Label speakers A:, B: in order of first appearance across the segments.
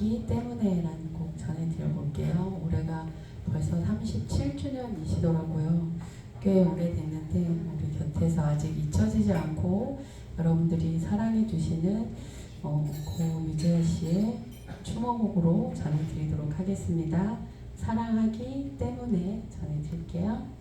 A: 이야기 때문에라는 곡 전해드려볼게요. 올해가 벌써 37주년이시더라고요. 꽤 오래됐는데 우리 곁에서 아직 잊혀지지 않고 여러분들이 사랑해주시는 어, 고유재 씨의 추모곡으로 전해드리도록 하겠습니다. 사랑하기 때문에 전해드릴게요.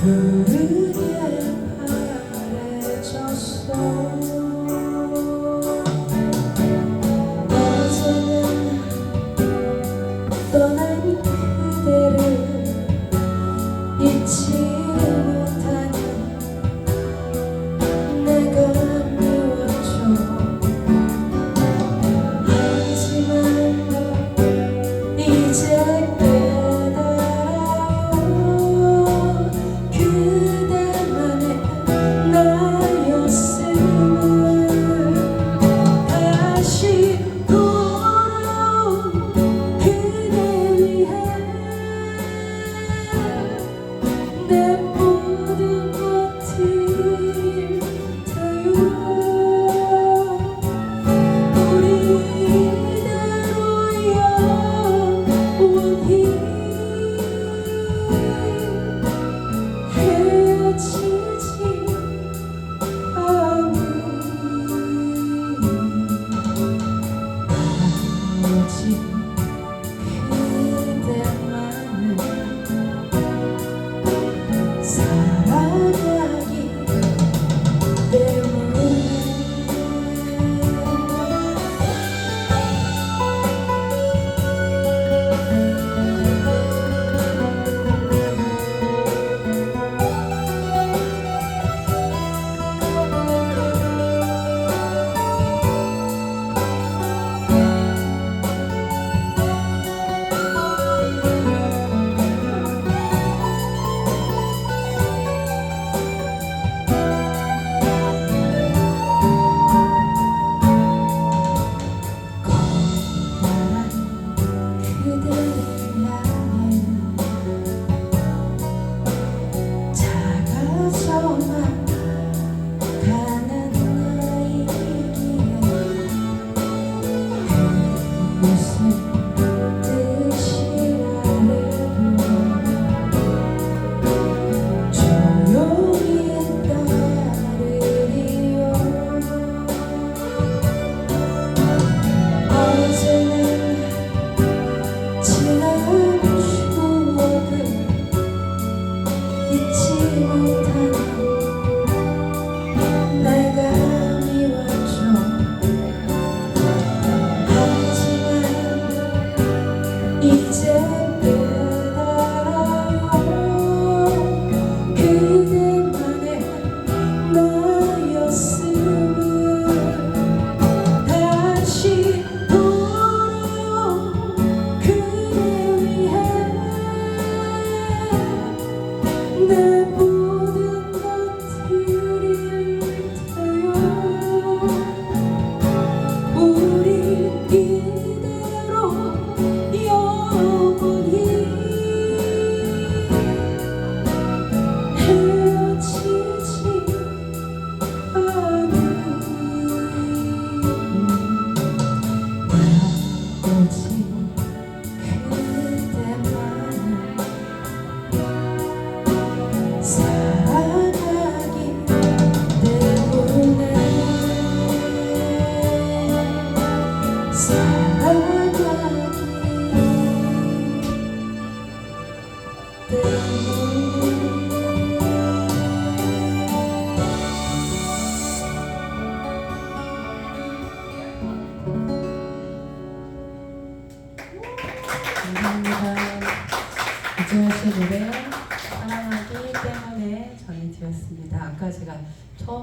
A: Who them.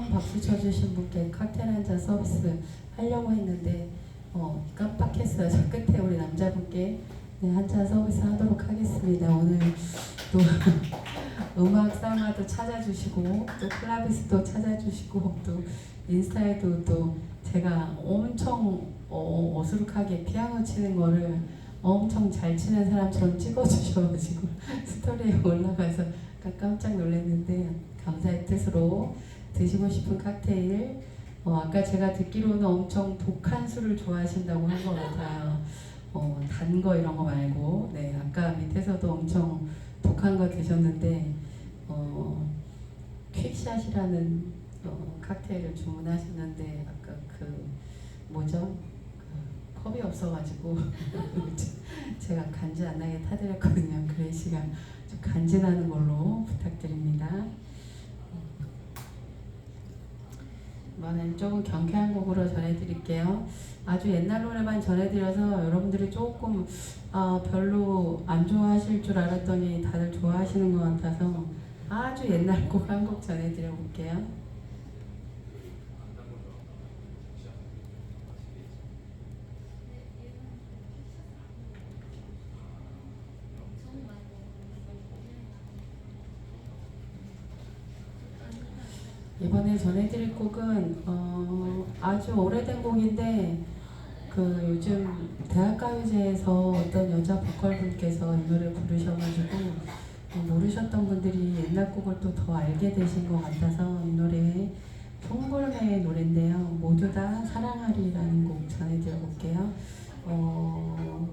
A: 처음 박수 쳐주신 분께 칵테일 한 잔 서비스 하려고 했는데 어, 깜빡했어요. 저 끝에 우리 남자분께 네, 한 잔 서비스 하도록 하겠습니다. 오늘 또 음악 쌍화도 찾아주시고 또 클라비스도 찾아주시고 또 인스타에도 또 제가 엄청 어, 어수룩하게 피아노 치는 거를 엄청 잘 치는 사람처럼 찍어주셔가지고 스토리에 올라가서 깜짝 놀랐는데 감사의 뜻으로 드시고 싶은 칵테일 어, 아까 제가 듣기로는 엄청 독한 술을 좋아하신다고 한 것 같아요. 어, 단 거 이런 거 말고 네 아까 밑에서도 엄청 독한 거 드셨는데 어, 퀵샷이라는 어, 칵테일을 주문하셨는데 아까 그 뭐죠? 그 컵이 없어가지고 제가 간지 안 나게 타드렸거든요. 그레이시가 좀 간지나는 걸로 부탁드립니다. 이번엔 조금 경쾌한 곡으로 전해드릴게요. 아주 옛날 노래만 전해드려서 여러분들이 조금 아, 별로 안 좋아하실 줄 알았더니 다들 좋아하시는 것 같아서 아주 옛날 곡 한 곡 전해드려 볼게요. 이번에 전해드릴 곡은 어, 아주 오래된 곡인데 그 요즘 대학가요제에서 어떤 여자 보컬분께서 이 노래 부르셔가지고 어, 모르셨던 분들이 옛날 곡을 또 더 알게 되신 것 같아서 이 노래 송골매의 노래인데요. 모두 다 사랑하리라는 곡 전해드려 볼게요. 어,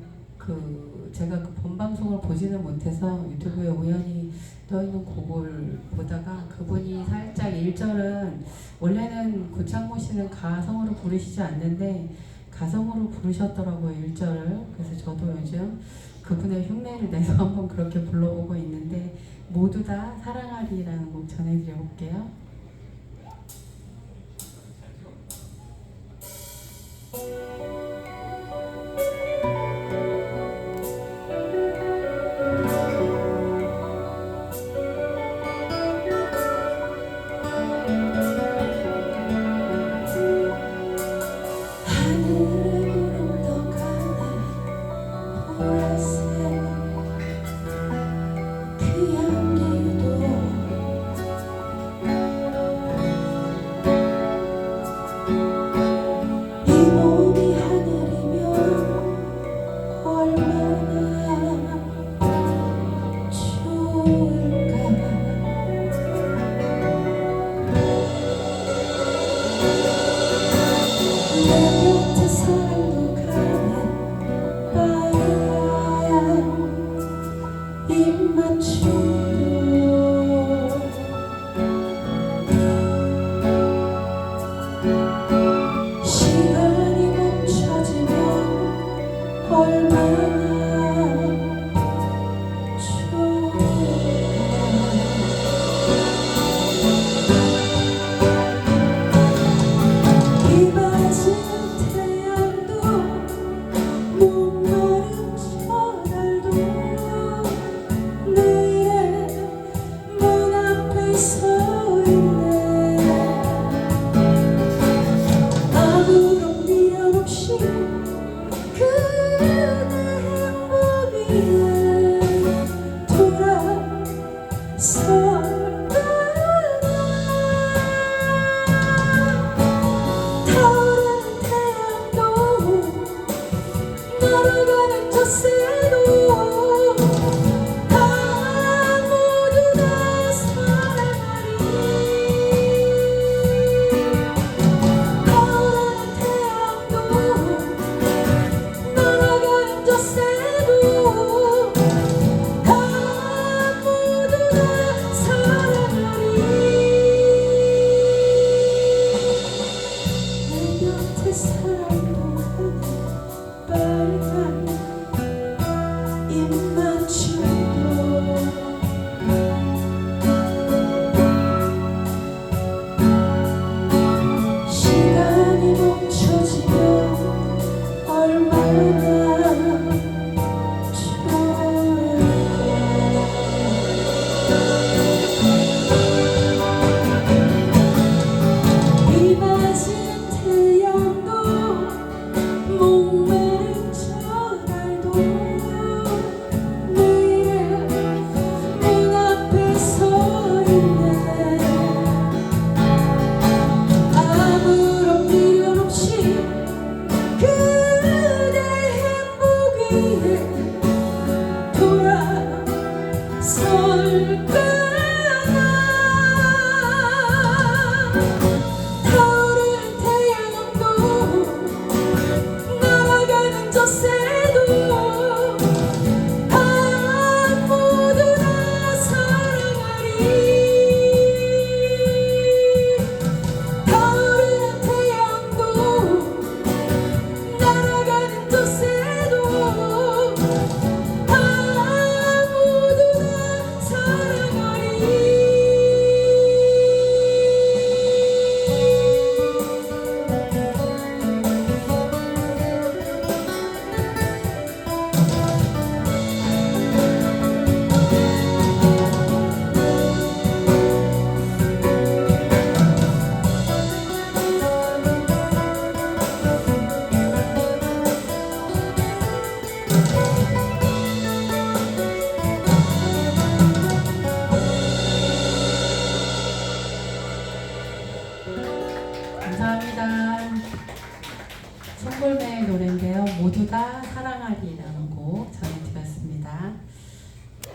A: 그 제가 그 본방송을 보지는 못해서 유튜브에 우연히 떠 있는 곡을 보다가 그분이 살짝 1절은 원래는 구창모 씨는 가성으로 부르시지 않는데 가성으로 부르셨더라고요 1절을 그래서 저도 요즘 그분의 흉내를 내서 한번 그렇게 불러보고 있는데 모두 다 사랑하리라는 곡 전해드려 볼게요.